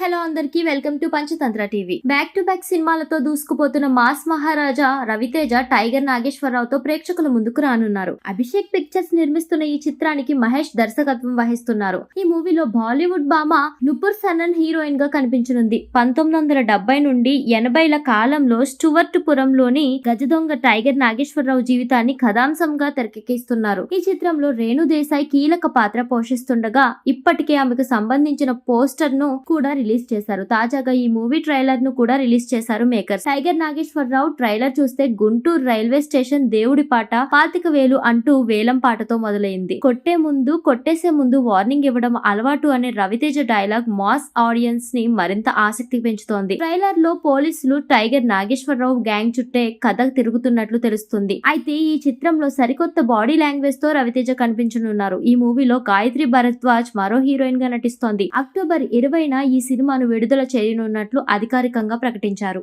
Hello అందరికీ welcome to Panchatantra TV. Back to back సినిమాలతో దూసుకుపోతున్న మాస్ మహారాజా రవితేజ టైగర్ నాగేశ్వరరావుతో ప్రేక్షకుల ముందుకు రానున్నారు. అభిషేక్ పిక్చర్స్ నిర్మిస్తున్న ఈ చిత్రానికి మహేష్ దర్శకత్వం వహిస్తున్నారు. ఈ మూవీలో బాలీవుడ్ భామ నుపుర్ సన్నన్ హీరోయిన్గా కనిపించనుంది. పంతొమ్మిది వందల డెబ్బై నుండి ఎనభైల కాలంలో స్టువర్ట్ పురంలోని గజదొంగ టైగర్ నాగేశ్వరరావు జీవితాన్ని కథాంశంగా తెరకెక్కిస్తున్నారు. ఈ చిత్రంలో రేణు దేశాయ్ కీలక పాత్ర పోషిస్తుండగా ఇప్పటికే ఆమెకు సంబంధించిన పోస్టర్ను కూడా రిలీజ్ చేశారు. తాజాగా ఈ మూవీ ట్రైలర్ను కూడా రిలీజ్ చేశారు మేకర్ టైగర్ నాగేశ్వరరావు ట్రైలర్ చూస్తే గుంటూరు రైల్వే స్టేషన్ దేవుడి పాట పాతిక వేలు అంటూ వేలం పాటతో మొదలైంది. కొట్టే ముందు కొట్టేసే ముందు వార్నింగ్ ఇవ్వడం అలవాటు అనే రవితేజ డైలాగ్ మాస్ ఆడియన్స్ని మరింత ఆసక్తి పెంచుతోంది. ట్రైలర్లో పోలీసులు టైగర్ నాగేశ్వరరావు గ్యాంగ్ చుట్టే కథ తిరుగుతున్నట్లు తెలుస్తుంది. అయితే ఈ చిత్రంలో సరికొత్త బాడీ లాంగ్వేజ్తో రవితేజ కనిపించనున్నారు. ఈ మూవీలో గాయత్రి భరద్వాజ్ మరో హీరోయిన్గా నటిస్తోంది. అక్టోబర్ ఇరవైన ఈ సినిమాను విడుదల చేయనున్నట్లు అధికారికంగా ప్రకటించారు.